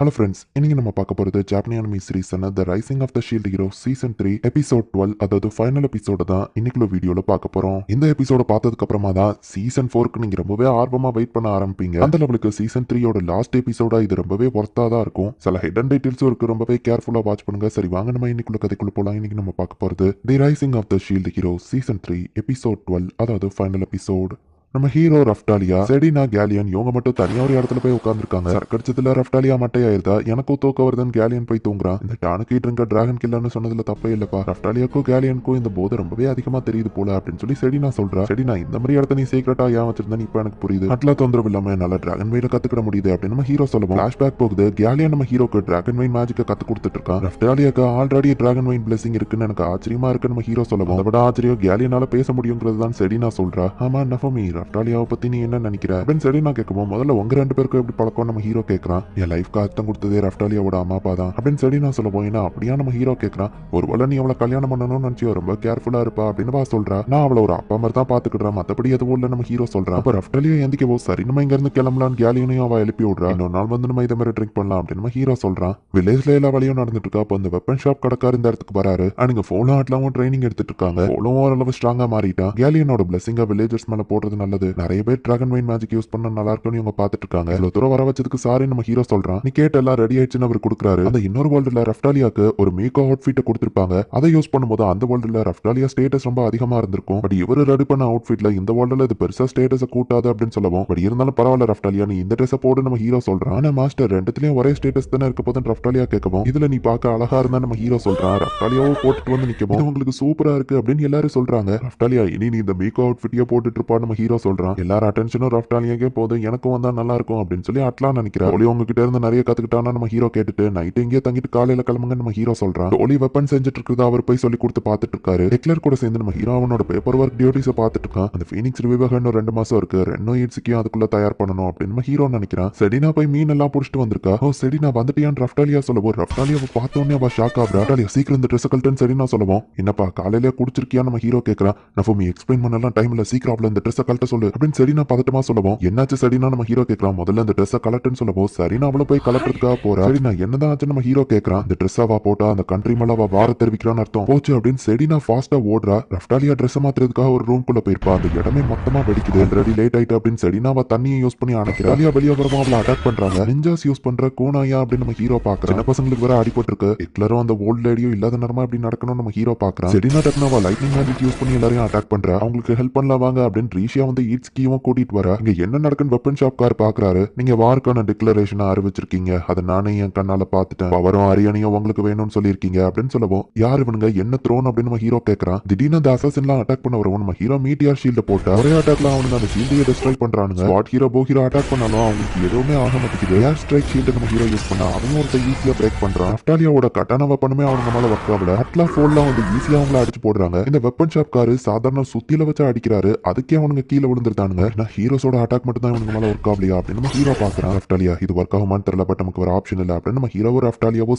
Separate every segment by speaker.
Speaker 1: Hello friends இன்னைக்கு நம்ம பார்க்க போகிறது ஜாப்பனியான மீ சீரீஸான the rising of the shield hero season three episode twelve அதாவது ஃபைனல் எபிசோட தான் இன்னைக்குள்ள வீடியோவில் பார்க்க போகிறோம் இந்த எபிசோட பார்த்ததுக்கு அப்புறமா தான் சீசன் ஃபோருக்கு நீங்கள் ரொம்பவே ஆர்வமாக வெயிட் பண்ண ஆரம்பிப்பீங்க. அந்த லெவலுக்கு சீசன் த்ரீயோட லாஸ்ட் எபிசோடா இது ரொம்பவே ஒர்த்தாக தான் இருக்கும். சில ஹிடன் டீட்டெயில்ஸும் இருக்கு ரொம்பவே கேர்ஃபுல்லாக வாட்ச் பண்ணுங்க. சரி வாங்க நம்ம இன்னைக்குள்ள கதைக்குள்ள போகலாம் இன்னைக்கு நம்ம பார்க்க போகிறது the rising of the shield hero season three episode twelve அதாவது ஃபைனல் எபிசோட் நம்ம ஹீரோ ரஃப்டாலியா செடினா கேலியன் இவங்க மட்டும் தனியா ஒரு இடத்துல போய் உட்காந்துருக்காங்க சர்க்கடிச்சதுல ரஃப்டாலியா மட்டையாயிருதா எனக்கும் தூக்க வருதுன்னு கேலியன் போய் தூங்குறான். இந்த டானுக்கு இருக்க டிராகன் கில்லர்னு சொன்னதுல தப்பே இல்லப்பா. ரஃப்டாலியாக்கும் கேலியனுக்கும் இந்த போதை ரொம்பவே அதிகமா தெரியுது போல அப்படின்னு சொல்லி செடினா சொல்றா. செடினா இந்த மாதிரி இடத்த நீ சீக்கிரட்டா ஏன் வச்சிருந்தா? இப்ப எனக்கு புரியுது. அட்லா தொந்தரவு இல்லாம என்னால டிராகன் வெயில கத்துக்கிட முடியுது அப்படின்னு நம்ம ஹீரோ சொல்லுவோம். ஃபிளாஷ்பேக் போகுது. கேலியன் நம்ம ஹீரோக்கு டிராகன் வெயின் மேஜிக்க கத்து கொடுத்துட்டு இருக்கான். ரஃப்டாலியாக்கு ஆல்ரெடி டிராகன் வெயின் பிளஸிங் இருக்குன்னு எனக்கு ஆச்சரியமா இருக்கு நம்ம ஹீரோ சொல்லுவோம். அதை விட ஆச்சரியம் கேலியனால பேச முடியுங்கிறது தான் செடினா சொல்றா. ஆமா நஃபமி நட்டாலியாவை பத்தி நீ என்ன நினைக்கிற? அப்படின்னு சொல்லி நான் கேட்கும்போது முதல்ல உங்க ரெண்டு பேருக்கும் எப்படி பழக்கம்? நம்ம ஹீரோ கேட்கறான் என் லைஃப் அர்த்தம் கொடுத்ததே ரஃப்டாலியாவோட அம்மா அப்பா தான். அப்படின்னு செடினா சொல்லுவோம் ஏன்னா அப்படியா? நம்ம ஹீரோ கேட்கறான் ஒருவேளை நீ அவளை கல்யாணம் பண்ணணும்னு நினைச்சியோ ரொம்ப கேர்ஃபுல்லா இருப்பா அப்படின்னு வா சொல்றா. நான் அவளை ஒரு அப்பா மாதிரி தான் பாத்துக்கிட்டேன் மத்தபடி எதுவும் இல்ல நம்ம ஹீரோ சொல்றான் அப்ப ரஃப்டாலியா எந்திக்கவோ சரி நம்ம இங்க இருந்து கிளம்பலான்னு கேலியனையும் அவ எழுப்பி விடுறா. இன்னொரு நாள் வந்து நம்ம இதை மாதிரி ட்ரிக் பண்ணலாம் அப்படின்னு நம்ம ஹீரோ சொல்றான் வில்லேஜ்ல எல்லா வழியும் நடந்துட்டு இருக்கா. அப்போ அந்த வெப்பன் ஷாப் கடக்கார் இந்த இடத்துக்கு வராரு. அங்க ஃபோனும் ஆட்லாவும் ட்ரைனிங் எடுத்துட்டு இருக்காங்க. ஃபோனும் ஓரளவு ஸ்ட்ராங்கா மாறிட்டான் கேலியனோட பிளஸிங்கா வில்லேஜர்ஸ் மேல போடுறது நல்லது நிறைய பேர் டிராகன் வைன் மேஜிக் யூஸ் பண்ண நல்லா இருக்கும்னு இவங்க பாத்துட்டு இருக்காங்க இவ்வளவு தூரம் வர வச்சதுக்கு சாரி நம்ம ஹீரோ சொல்றான். நீ கேட்ட எல்லாம் ரெடி ஆயிடுச்சுன்னு அவர் கொடுக்குறாரு. அந்த இன்னொரு வேர்ல்டுல ரஃப்டாலியாக்கு ஒரு மீகோ அவுட்ஃபிட் கொடுத்துருப்பாங்க. அதை யூஸ் பண்ணும்போது அந்த வேர்ல்டுல ரஃப்டாலியா ஸ்டேட்டஸ் ரொம்ப அதிகமா இருந்திருக்கும். பட் இவர் ரெடி பண்ண அவுட்ஃபிட்ல இந்த வேர்ல்டுல இது பெருசா ஸ்டேட்டஸ கூட்டாது அப்படின்னு சொல்லவும் பட் இருந்தாலும் பரவாயில்ல ரஃப்டாலியா நீ இந்த ட்ரெஸ் போடு நம்ம ஹீரோ சொல்றான். ஆனா மாஸ்டர் ரெண்டுத்துலயும் ஒரே ஸ்டேட்டஸ் தானே இருக்க போதும் ரஃப்டாலியா கேட்கவும் இதுல நீ பார்க்க அழகா இருந்தா நம்ம ஹீரோ சொல்றான். ரஃப்டாலியாவும் போட்டுட்டு வந்து நிக்கவும் உங்களுக்கு சூப்பரா இருக்கு அப்படின்னு எல்லாரும் சொல்றாங்க. ரஃப்டாலியா இனி நீ இந்த மீகோ அவுட்ஃபிட்டியா போட்டுட்டு இருப்பா நம்ம ஹீரோ சொல்றான் எல்லாரும் அட்டென்ஷனும் ரஃப்டாலியாக்கே போதும் எனக்கும் வந்தா நல்லா இருக்கும் அப்படின்னு சொல்லி அட்லா நினைக்கிறேன் ஒளி உங்ககிட்ட இருந்து நிறைய கத்துக்கிட்டானா நம்ம ஹீரோ கேட்டுட்டு நைட் இங்கே தங்கிட்டு காலையில கிளம்புங்க நம்ம ஹீரோ சொல்றான். ஒளி வெப்பன் செஞ்சுட்டு இருக்கிறத அவர் போய் சொல்லி கொடுத்து பாத்துட்டு இருக்காரு டெக்லர் கூட சேர்ந்து நம்ம ஹீரோ அவனோட பேப்பர் ஒர்க் டியூட்டிஸை பார்த்துட்டு இருக்கான் அந்த ஃபீனிக்ஸ் ரிவிவாக ரெண்டு மாசம் இருக்கு. ரெண்டும் ஈட்ஸுக்கும் அதுக்குள்ள தயார் பண்ணணும் அப்படின்னு நம்ம ஹீரோ நினைக்கிறான். செடினா போய் மீன் எல்லாம் புடிச்சிட்டு வந்திருக்கா? ஓ செடினா வந்துட்டியான் ரஃப்டாலியா சொல்லவும். ரஃப்டாலியா பார்த்தோன்னே அவ ஷாக் ஆகுறா. ரஃப்டாலியா சீக்கிரம் இந்த ட்ரெஸ் கல்ட்டுன்னு செடினா சொல்லவும். என்னப்பா காலையில குடிச்சிருக்கியா நம்ம ஹீரோ கேட்கறான் நஃபமி எக்ஸ்பிளைன் பண்ணலாம் டைம்ல சீக்கிரம் அவள இந்த ட்ரெஸ் கல்ட்ட சொல்லு. அப்படின்னு செடினா பதட்டமா சொல்லவும் என்னாச்சு சரினா நம்ம ஹீரோ கேட்கலாம் முதல்ல அந்த ட்ரெஸ்ஸை கலட்டுன்னு சொல்லவும் சரினா அவளை போய் கலட்டுறதுக்காக போறா. சரினா என்னதான் ஆச்சு? நம்ம ஹீரோ கேட்கறான் இந்த ட்ரெஸ் அவ போட்டா அந்த கண்ட்ரி மேல வார தெரிவிக்கிறான்னு அர்த்தம். போச்சு அப்படின்னு செடினா ஃபாஸ்டா ஓடுறா. ரஃப்டாலியா ட்ரெஸ் மாத்துறதுக்காக ஒரு ரூம் குள்ள போயிருப்பா. அந்த இடமே மொத்தமா வெடிக்குது. ஆல்ரெடி லேட் ஆயிட்டு? அப்படின்னு செடினாவா தண்ணியை யூஸ் பண்ணி அணைக்கிறா. அலியா வெளியே வரமா அவளை அட்டாக் பண்றாங்க. நிஞ்சாஸ் யூஸ் பண்ற கூனாயா? அப்படின்னு நம்ம ஹீரோ பாக்குறோம் சின்ன பசங்களுக்கு வேற அடிபட்டிருக்கு ஹிட்லரும் அந்த ஓல்ட் லேடியோ இல்லாத நேரமா இப்படி நடக்கணும் நம்ம ஹீரோ பாக்குறான். செடினா டக்குனு லைட்னிங் மேஜிக் யூஸ் பண்ணி எல்லாரையும் அட்டாக் பண்றா. அவங்களுக்கு ஹெல்ப் பண்ணலாம் வாங்க அப்படின்னு ரீஷியா வந்து ஈட்ஸ்கியும் கூட்டிட்டு வர. இங்க என்ன நடக்குன்னு வெப்பன் ஷாப் கார் பாக்குறாரு. நீங்க வார்க்கான டிக்ளரேஷன் அறிவிச்சிருக்கீங்க. அதை நானே என் கண்ணால பாத்துட்டேன் அவரும் அரியணையும் உங்களுக்கு வேணும்னு சொல்லியிருக்கீங்க அப்படின்னு சொல்லவும் யார் இவனுங்க? என்ன த்ரோன் அப்படின்னு நம்ம ஹீரோ கேக்குறான். திடீர்னு அந்த அசாசின்லாம் அட்டாக் பண்ண வரும் நம்ம ஹீரோ மீட்டியார் ஷீல்ட போட்டு ஒரே அட்டாக்ல அவனுங்க அந்த ஷீல்டையே டிஸ்ட்ராய் பண்றானுங்க. Spot hero bow hero attack பண்ணாலும் அவங்களுக்கு எதுவுமே ஆக மாட்டேங்குது. ஏர் ஸ்ட்ரைக் ஷீல்ட நம்ம ஹீரோ யூஸ் பண்ணா அவங்க ஒருத்த ஈஸியா பிரேக் பண்றான். அஃப்டாலியாவோட கட்டான வெப்பனுமே அவங்க மேல ஒர்க் ஆகல. அட்லா ஃபோல்லாம் வந்து ஈஸியா அவங்கள அடிச்சு போடுறாங்க. இந்த வெப்பன் ஷாப் காரு சாதாரண சுத்தியில வச்சு அடிக்கிறாரு. அதுக்கே அவனுங்க கீழே விழுந்துருந்தானுங்க நான் ஹீரோஸோட அட்டாக் மட்டும் தான் இவனுக்கு மேலே ஒர்க் ஆகலையா? அப்படின்னு நம்ம ஹீரோ பாக்குறான் அஃப்டாலியா இது ஒர்க் ஆகுமான்னு தெரியல பட் நமக்கு ஒரு ஆப்ஷன் இல்ல அப்படின்னு நம்ம ஹீரோ ஒரு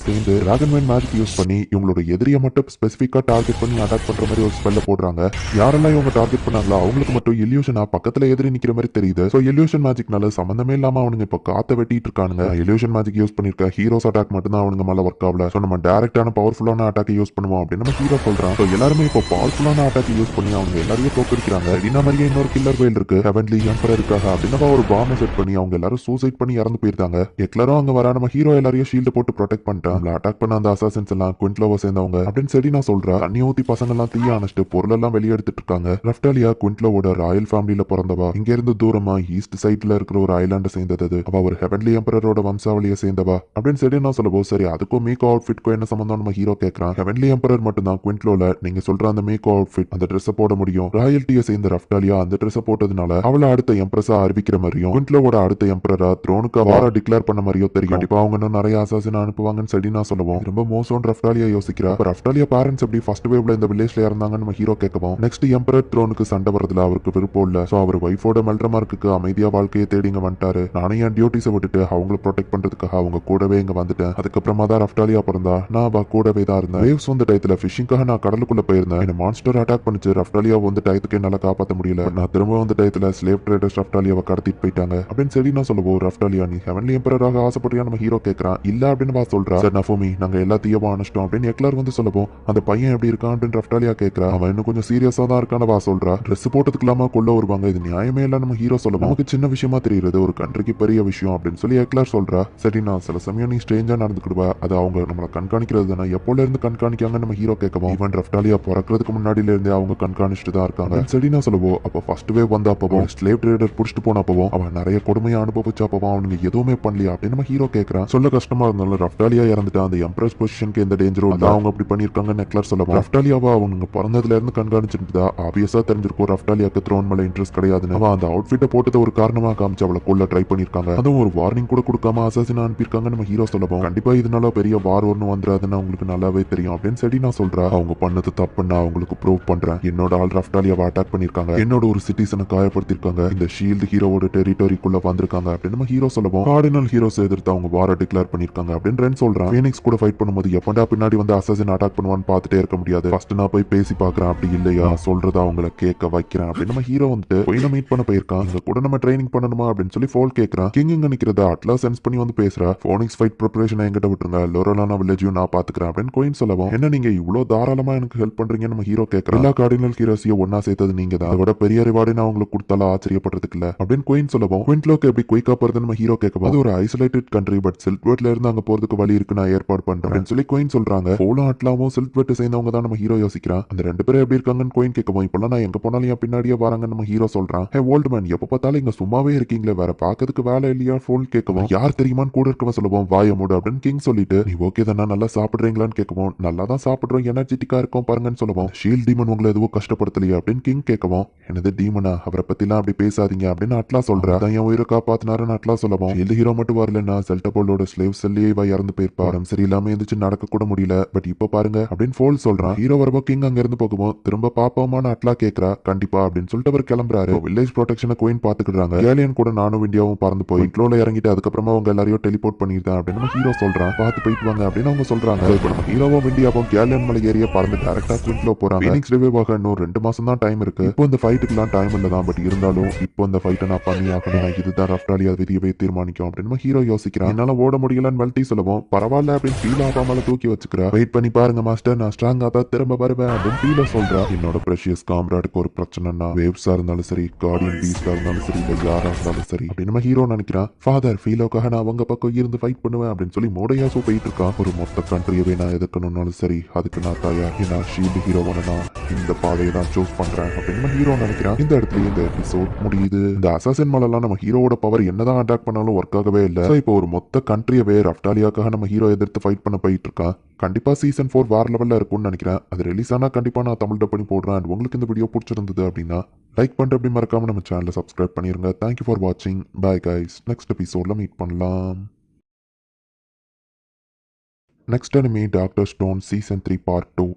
Speaker 1: சேர்ந்து டிராகன் மேன் மேஜிக் யூஸ் பண்ணி இவங்களோட எதிரியை மட்டும் ஸ்பெசிஃபிக்காக டார்கெட் பண்ணி அட்டாக் பண்ற மாதிரி ஒரு ஸ்பெல்ல போடுறாங்க. யாரெல்லாம் இவங்க டார்கெட் பண்ணாங்களோ அவங்களுக்கு மட்டும் இல்யூஷனா பக்கத்துல எதிரி நிக்கிற மாதிரி தெரியுது. ஸோ இல்யூஷன் மேஜிக்னால சம்மந்தமே இல்லாம அவனுங்க இப்போ காத்த வெட்டிட்டு இருக்கானுங்க. இல்யூஷன் மேஜிக் யூஸ் பண்ணிருக்க ஹீரோஸ் அட்டாக் மட்டும் தான் அவனுங்க மேலே ஒர்க் ஆகல. ஸோ நம்ம டேரக்டான பவர்ஃபுல்லான அட்டாக் யூஸ் பண்ணுவோம் அப்படின்னு நம்ம ஹீரோ சொல்றான். ஸோ எல்லாருமே இப்போ பவர்ஃபுல்லான அட்டாக் யூஸ் பண்ணி அவங்க எல்லாரையும் தோக்கடிக்கிறாங்க என்ன மாதிரியே இன்னொரு கில்ல கில்லர் கோயில் இருக்கு ஹெவன்லி எம்பரருக்காக இருக்காக ஒரு பாம்பை செட் பண்ணி அவங்க எல்லாரும் சூசைட் பண்ணி இறந்து போயிருந்தாங்க எக்லரும் அங்க வர நம்ம ஹீரோ எல்லாரையும் ஷீல்டு போட்டு ப்ரொடெக்ட் பண்ணிட்டான். நம்மள அட்டாக் பண்ண அந்த அசாசன்ஸ் எல்லாம் குவிண்ட்லோவை சேர்ந்தவங்க அப்படின்னு சரி நான் சொல்றேன். தண்ணி ஊத்தி பசங்க எல்லாம் தீய அணைச்சிட்டு பொருள் எல்லாம் வெளியே எடுத்துட்டு இருக்காங்க. ரஃப்டாலியா குவிண்ட்லோவோட ராயல் ஃபேமிலியில பிறந்தவா. இங்க இருந்து தூரமா ஈஸ்ட் சைட்ல இருக்கிற ஒரு ஐலாண்டை சேர்ந்தது அது. அவ ஒரு ஹெவன்லி எம்பரரோட வம்சாவளியை சேர்ந்தவா அப்படின்னு சரி நான் சொல்லவோ சரி அதுக்கும் மீகோ அவுட்ஃபிட்க்கும் என்ன சம்பந்தம் நம்ம ஹீரோ கேட்கறான் ஹெவன்லி எம்பரர் மட்டும் தான் குவிண்ட்லோல நீங்க சொல்ற அந்த மீகோ அவுட்ஃபிட் அந்த ட்ரெஸ் போட முடியும். ராயல்ட்டியை சேர்ந்த ரஃப்டாலியா அந்த ட்ரெஸ் போட்டதுனால அவளை அடுத்த எம்ப்ரஸா அறிவிக்கிற மாதிரியும் குவிண்ட்லோவோட அடுத்த எம்ப்ரரா த்ரோனுக்கு வார டிக்ளேர் பண்ண மாதிரியோ தெரியும். கண்டிப்பா அவங்க இன்னும் நிறைய அசாசின் அனுப்புவாங்கன்னு சொல்லி நான் சொல்லுவோம். ரொம்ப மோசம் ரஃப்டாலியா யோசிக்கிறா. ரஃப்டாலியா பேரண்ட்ஸ் எப்படி ஃபர்ஸ்ட் வேவ்ல இந்த வில்லேஜ்ல இறந்தாங்கன்னு நம்ம ஹீரோ கேட்கவும் நெக்ஸ்ட் எம்பரர் த்ரோனுக்கு சண்டை வரதுல அவருக்கு விருப்பம் இல்ல. சோ அவர் ஒய்ஃபோட மெல்ட்ரமார்க்கு அமைதியா வாழ்க்கையை தேடிங்க வந்துட்டாரு. நானே என் டியூட்டிஸை விட்டுட்டு அவங்கள ப்ரொடெக்ட் பண்றதுக்காக அவங்க கூடவே இங்க வந்துட்டேன். அதுக்கப்புறமா தான் ரஃப்டாலியா பிறந்தா. நான் அவ கூடவே தான் இருந்தேன். வேவ்ஸ் வந்த டயத்துல ஃபிஷிங்காக நான் கடலுக்குள்ள போயிருந்தேன். என்ன மான்ஸ்டர் அட்டாக் பண்ணிச்சு. ரஃப்டாலியா வந்து டயத்துக்கு என்னால காப்பாத்த முடியல. நான் திரும்ப திரும்ப அந்த டயத்துல ஸ்லேவ் ட்ரேடர்ஸ் ரஃப்டாலியாவை கடத்திட்டு போயிட்டாங்க. அப்படின்னு செலினா சொல்லுவோம் ரஃப்டாலியா நீ ஹெவன்லி எம்பரராக ஆசைப்பட்டியா நம்ம ஹீரோ கேட்கறான் இல்ல அப்படின்னு வா சொல்றா. சார் நஃபோமி நாங்க எல்லாத்தையும் அனுஷ்டோம். அப்படின்னு எக்லார் வந்து சொல்லுவோம் அந்த பையன் எப்படி இருக்கான்? அப்படின்னு ரஃப்டாலியா கேட்கறா அவன் இன்னும் கொஞ்சம் சீரியஸா தான் இருக்கான வா சொல்றா. ட்ரெஸ் போட்டதுக்கலாமா கொள்ள வருவாங்க. இது நியாயமே இல்ல நம்ம ஹீரோ சொல்லுவோம் நமக்கு சின்ன விஷயமா தெரியுது ஒரு கண்ட்ரிக்கு பெரிய விஷயம் அப்படின்னு சொல்லி எக்லர் சொல்றா. சரி நான் சில சமயம் நீ ஸ்ட்ரேஞ்சா நடந்துக்கிடுவா அது அவங்க நம்மளை கண்காணிக்கிறது தானே. எப்போல இருந்து கண்காணிக்காங்க நம்ம ஹீரோ கேட்கவும் இவன் ரஃப்டாலியா பிறக்கிறதுக்கு முன்னாடில இருந்தே அவங்க கண்காணிச்சுட்டு தான் இருக்காங்க. சரி நான் சொல்லுவோம் அப்போ ஃபர்ஸ்ட் வேவ் வந்த அப்பவும் ஸ்லேவ் ட்ரேடர் புடிச்சிட்டு போன அப்பவும் அவன் நிறைய கொடுமையை அனுபவிச்ச அப்பவும் அவனுங்க எதுவுமே பண்ணலையா அப்படின்னு நம்ம ஹீரோ கேட்கறான் சொல்ல கஷ்டமா இருந்தாலும் ரஃப்டாலியா இறந்துட்டு அந்த எம்ப்ரஸ் பொசிஷனுக்கு எந்த டேஞ்சரும் இல்ல. அவங்க அப்படி பண்ணிருக்காங்க நெக்லர் சொல்லவும் ரஃப்டாலியாவை அவனுங்க பிறந்ததுல இருந்து கண்காணிச்சிருந்தா ஆபியஸா தெரிஞ்சிருக்கும். ரஃப்டாலியாக்கு த்ரோன் மேல இன்ட்ரெஸ்ட் கிடையாதுன்னு. அவன் அந்த அவுட்ஃபிட்டை போட்டதை ஒரு காரணமா காமிச்சு அவளை கொல்ல ட்ரை பண்ணிருக்காங்க அதுவும் ஒரு வார்னிங் கூட கொடுக்காம அசாசினா அனுப்பியிருக்காங்க நம்ம ஹீரோ சொல்லவும் கண்டிப்பா இதனால பெரிய வார் ஒன்றும் வந்துடாதுன்னு அவங்களுக்கு நல்லாவே தெரியும் அப்படின்னு சரி நான் சொல்றேன். அவங்க பண்ணது தப்புன்னு அவங்களுக்கு ப்ரூவ் பண்றேன். என்னோட ஆள் ரஃப்டாலியாவை அட்டாக் பண்ணிருக்காங்க என்னோட ஒரு சிட்டிசனை காயப்படுத்திருக்காங்க இந்த ஷீல்டு ஹீரோவோட டெரிட்டரிக்குள்ள வந்திருக்காங்க அப்படின்னு நம்ம ஹீரோ சொல்லவும் கார்டினல் ஹீரோஸ் எதிர்த்து அவங்க வார டிக்ளேர் பண்ணிருக்காங்க அப்படின்னு ரென் சொல்றான். ஃபீனிக்ஸ் கூட ஃபைட் பண்ணும்போது எப்படா பின்னாடி வந்து அசாசின் அட்டாக் பண்ணுவான்னு பார்த்துட்டே இருக்க முடியாது. ஃபர்ஸ்ட் நான் போய் பேசி பார்க்கறேன். அப்படி இல்லையா? சொல்றத அவங்கள கேட்க வைக்கிறேன் அப்படின்னு நம்ம ஹீரோ வந்துட்டு போய் மீட் பண்ண போயிருக்கான். இங்க கூட நம்ம ட்ரைனிங் பண்ணணுமா அப்படின்னு சொல்லி ஃபோல் கேட்கறான். கிங் இங்க நிக்கிறத அட்லா சென்ஸ் பண்ணி வந்து பேசுறா. ஃபோனிக்ஸ் ஃபைட் ப்ரிப்பரேஷன் எங்கிட்ட விட்டுருங்க. லோரலானா வில்லேஜையும் நான் பாத்துக்கிறேன் அப்படின்னு கோயின் சொல்லவும் என்ன நீங்க இவ்வளவு தாராளமா எனக்கு ஹெல்ப் பண்றீங்க நம்ம ஹீரோ கேட்கறேன். எல்லா கார்டினல் ஹீரோஸையும் ஒன்னா சேர்த்தது நீங்க தான் அதோட பெரிய ரிவார்டு நான் உங்களுக்கு கொடுத்தாலும் ஆச்சரியப்படுறதுக்கு இல்ல அப்படின்னு குயின் சொல்லவும் குயின்ட்லோக்கு எப்படி குயிக்கா போறது நம்ம ஹீரோ கேட்கவும் அது ஒரு ஐசோலேட்டட் கண்ட்ரி பட் சில்க்வெட்ல இருந்து அங்க போறதுக்கு வழி இருக்கு நான் ஏற்பாடு பண்றேன் சொல்லி குயின் சொல்றாங்க. போலும் அட்லாவும் சில்க்வெட் சேர்ந்தவங்க தான் நம்ம ஹீரோ யோசிக்கிறான். அந்த ரெண்டு பேரும் எப்படி இருக்காங்கன்னு குயின் கேட்கவும் இப்பெல்லாம் நான் எங்க போனாலும் என் பின்னாடியே வராங்க நம்ம ஹீரோ சொல்றான். ஹே ஓல்டு மேன் எப்ப பார்த்தாலும் இங்க சும்மாவே இருக்கீங்களே வேற பாக்கிறதுக்கு வேலை இல்லையா? ஃபோல் கேட்கவும் யார் தெரியுமான்னு கூட இருக்கவன் சொல்லுவோம் வாய மூடு அப்படின்னு கிங் சொல்லிட்டு நீ ஓகே தானே நல்லா சாப்பிடுறீங்களான்னு கேட்கவும் நல்லா தான் சாப்பிடுறோம் எனர்ஜெட்டிக்கா இருக்கும் பாருங்கன்னு சொல்லுவோம் ஷீல் டீமன் உங்களை எதுவும் கஷ்டப்படுத்தலையா அப்படின்னு கிங் கேட்கவும் எனது டீமனா அவரை பத்திலாம் அப்படி பேசாதீங்க அப்படின்னு அட்லா சொல்றா. தான் என் உயிரை காப்பாத்தினாருன்னு அட்லா சொல்லவும். எந்த ஹீரோ மட்டும் வரலன்னா செல்டபோலோட ஸ்லேவ் செல்லியே இவ இறந்து போயிருப்பா. உடம்பு சரியில்லாம எந்திரிச்சு நடக்க கூட முடியல. பட் இப்ப பாருங்க அப்படின்னு ஃபோல் சொல்றான் ஹீரோ வரப்போ கிங் அங்க இருந்து போகவும் திரும்ப பாப்போமான அட்லா கேக்குறா. கண்டிப்பா அப்படின்னு சொல்லிட்டு அவர் கிளம்புறாரு. வில்லேஜ் ப்ரொடெக்ஷனை கோயின் பாத்துக்கிடுறாங்க. ஏலியன் கூட நானும் இந்தியாவும் பறந்து போய் இன்ட்ரோல இறங்கிட்டு அதுக்கப்புறமா அவங்க எல்லாரையும் டெலிபோர்ட் பண்ணிருந்தேன் அப்படின்னு ஹீரோ சொல்றான் பார்த்து போயிட்டு வாங்க அப்படின்னு அவங்க சொல்றாங்க. ஹீரோவும் இந்தியாவும் கேலியன் மலை ஏரியா பறந்து டேரக்டா குவின்ட்லோ போறாங்க. ஃபீனிக்ஸ் இன்னும் ரெண்டு மாசம் தான் டைம் இருக்கு. இப்போ இந்த ஃபைட்டுக்குலாம் டைம் இல்ல தான் பட் இருந்தாலும் இப்போ இந்த ஃபைட்டை நான் பண்ணி ஆகணும் இதுதான் ரஃப்டாலியா விதியவே தீர்மானிக்கும் அப்படின்னு ஹீரோ யோசிக்கிறான். என்னால ஓட முடியலன்னு மல்டி சொல்லுவோம் பரவாயில்ல அப்படின்னு ஃபீல் ஆகாமல தூக்கி வச்சுக்கிறா. வெயிட் பண்ணி பாருங்க மாஸ்டர் நான் ஸ்ட்ராங்கா தான் திரும்ப வருவேன் அப்படின்னு ஃபீல சொல்றா. என்னோட ப்ரெஷியஸ் காம்ராடுக்கு ஒரு பிரச்சனைனா வேவ்ஸா இருந்தாலும் சரி கார்டியன் பீஸ்டா இருந்தாலும் சரி இல்ல யாரா இருந்தாலும் சரி அப்படின்னு நம்ம ஹீரோ நினைக்கிறான். ஃபாதர் ஃபீலோக்காக நான் அவங்க பக்கம் இருந்து ஃபைட் பண்ணுவேன் அப்படின்னு சொல்லி மோடையாசோ போயிட்டு இருக்கான். ஒரு மொத்த கண்ட்ரியவே நான் எதுக்கணும்னாலும் சரி அதுக்கு நான் தயார். நான் ஷீல்டு ஹீரோவனை நான் இந்த பாதையை தான் சூஸ் பண்றேன் அப்படின்னு ஹீரோ நினைக்கிறான். இந்த இடத்துல இந்த எபிசோட் முடியுது. இந்த அசாசன் மலெல்லாம் நம்ம ஹீரோவோட பவர் என்னதான் அட்டாக் பண்ணாலும் ஒர்க் ஆகவே இல்லை. இப்போ ஒரு மொத்த கண்ட்ரியவே ரஃப்டாலியாக்காக நம்ம ஹீரோ எதிர்த்து ஃபைட் பண்ண போயிட்டு இருக்கான் கண்டிப்பா சீசன் ஃபோர் வேற லெவல்ல இருக்கும்னு நினைக்கிறேன். அது ரிலீஸ் ஆனா கண்டிப்பா நான் தமிழ் டப் பண்ணி போடுறேன். அண்ட் உங்களுக்கு இந்த வீடியோ பிடிச்சிருந்தது அப்படின்னா லைக் பண்ணிட்டு அப்படி மறக்காம நம்ம சேனலை சப்ஸ்கிரைப் பண்ணிருங்க. தேங்க்யூ ஃபார் வாட்சிங் பை கைஸ் நெக்ஸ்ட் எபிசோட்ல மீட் பண்ணலாம். Next anime doctor stone season three part two